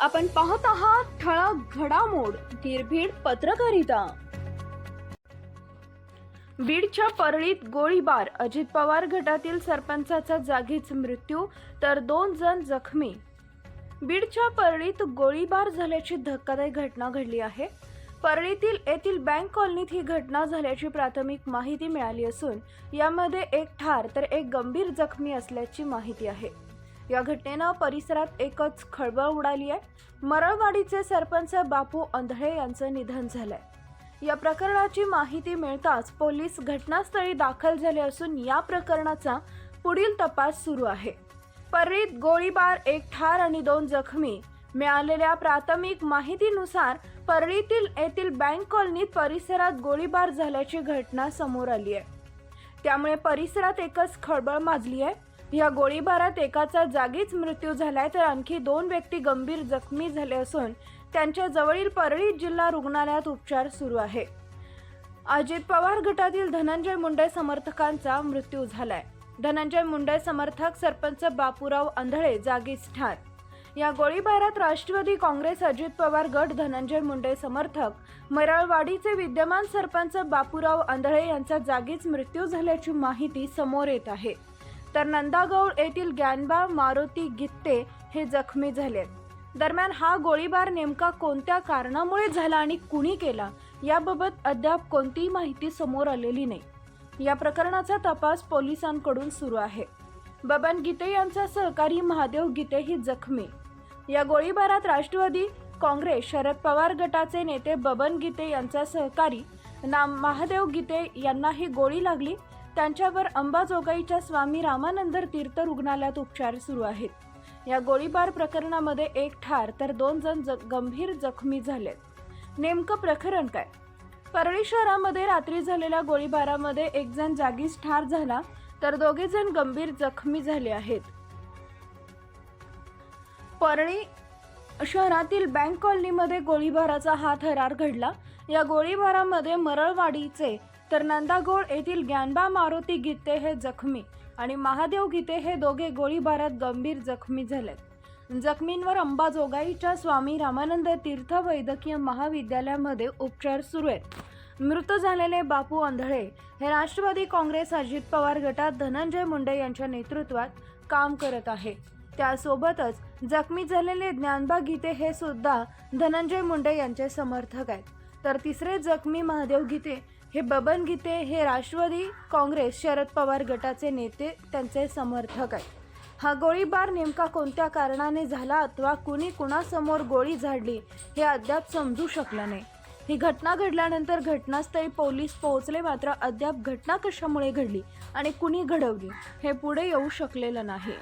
आपण पाहत आहात ठळक घडामोड निर्भीड पत्रकारिता. बीडच्या परळीत गोळीबार अजित पवार गटातील सरपंचाचा जागीच मृत्यू तर दोन जण जखमी. बीडच्या परळीत गोळीबार झाल्याची धक्कादायक घटना घडली आहे. परळीतील येथील बँक कॉलनीत ही घटना झाल्याची प्राथमिक माहिती मिळाली असून यामध्ये एक ठार तर एक गंभीर जखमी असल्याची माहिती आहे. या घटनेनं परिसरात एकच खळबळ उडाली आहे. मरळवाडीचे सरपंच बापू अंधळे यांचं निधन झालंय. या प्रकरणाची माहिती मिळताच पोलीस घटनास्थळी दाखल झाले असून या प्रकरणाचा पुढील तपास सुरू आहे. पर्रीत गोळीबार एक ठार आणि दोन जखमी मिळालेल्या प्राथमिक माहितीनुसार परळीतील येथील बँक कॉलनीत परिसरात गोळीबार झाल्याची घटना समोर आली आहे. त्यामुळे परिसरात एकच खळबळ माजली आहे. या गोळीबारात एकाचा जागीच मृत्यू झालाय तर आणखी दोन व्यक्ती गंभीर जखमी झाले असून त्यांच्या जवळील परळी जिल्हा रुग्णालयात उपचार सुरू आहे. अजित पवार गटातील धनंजय मुंडे समर्थकांचा मृत्यू झालाय. धनंजय मुंडे समर्थक सरपंच बापूराव आंधळे जागीच ठार. या गोळीबारात राष्ट्रवादी काँग्रेस अजित पवार गट धनंजय मुंडे समर्थक मराळवाडीचे विद्यमान सरपंच बापूराव आंधळे यांचा जागीच मृत्यू झाल्याची माहिती समोर येत आहे. तर नंदागौळ येथील ग्यानबा मारुती गित्ते हे जखमी झाले. दरम्यान हा गोळीबार नेमका कोणत्या कारणामुळे झाला आणि कुणी केला याबाबत अद्याप कोणतीही माहिती समोर आलेली नाही. या प्रकरणाचा तपास पोलिसांकडून सुरू आहे. बबन गीते यांचा सहकारी महादेव गीते ही जखमी. या गोळीबारात राष्ट्रवादी काँग्रेस शरद पवार गटाचे नेते बबन गीते यांचा सहकारी नाम महादेव गीते यांनाही गोळी लागली. त्यांच्यावर अंबाजोगाईच्या स्वामी रामानंद तीर्थ रुग्णालयात उपचार सुरू आहेत. या गोळीबार प्रकरणामध्ये एक ठार तर दोन जण ज गंभीर जखमी झालेत. नेमकं प्रकरण काय? परळी शहरामध्ये रात्री झालेल्या गोळीबारामध्ये एक जण जागीच ठार झाला तर दोघे जण गंभीर जखमी झाले आहेत. परळी शहरातील बँक कॉलनीमध्ये गोळीबाराचा हा थरार घडला. या गोळीबारामध्ये मरळवाडीचे तर नंदागोळ येथील ज्ञानबा मारुती गीते हे जखमी आणि महादेव गीते हे दोघे गोळीबारात गंभीर जखमी झालेत. जखमींवर अंबाजोगाईच्या स्वामी रामानंद तीर्थ वैद्यकीय महाविद्यालयामध्ये उपचार सुरू आहेत. मृत झालेले बापू आंधळे हे राष्ट्रवादी काँग्रेस अजित पवार गटात धनंजय मुंडे यांच्या नेतृत्वात काम करत आहे. त्यासोबतच जखमी झालेले ज्ञानबा गीते हे सुद्धा धनंजय मुंडे यांचे समर्थक आहेत. तर तिसरे जखमी महादेव गीते हे बबन गीते हे राष्ट्रवादी काँग्रेस शरद पवार गटाचे नेते त्यांचे समर्थक आहेत. हा गोळीबार नेमका कोणत्या कारणाने झाला अथवा कुणी कुणासमोर गोळी झाडली हे अद्याप समजू शकलं नाही. ही घटना घडल्यानंतर घटनास्थळी पोलीस पोहोचले मात्र अद्याप घटना कशामुळे घडली आणि कुणी घडवली हे पुढे येऊ शकलेलं नाही.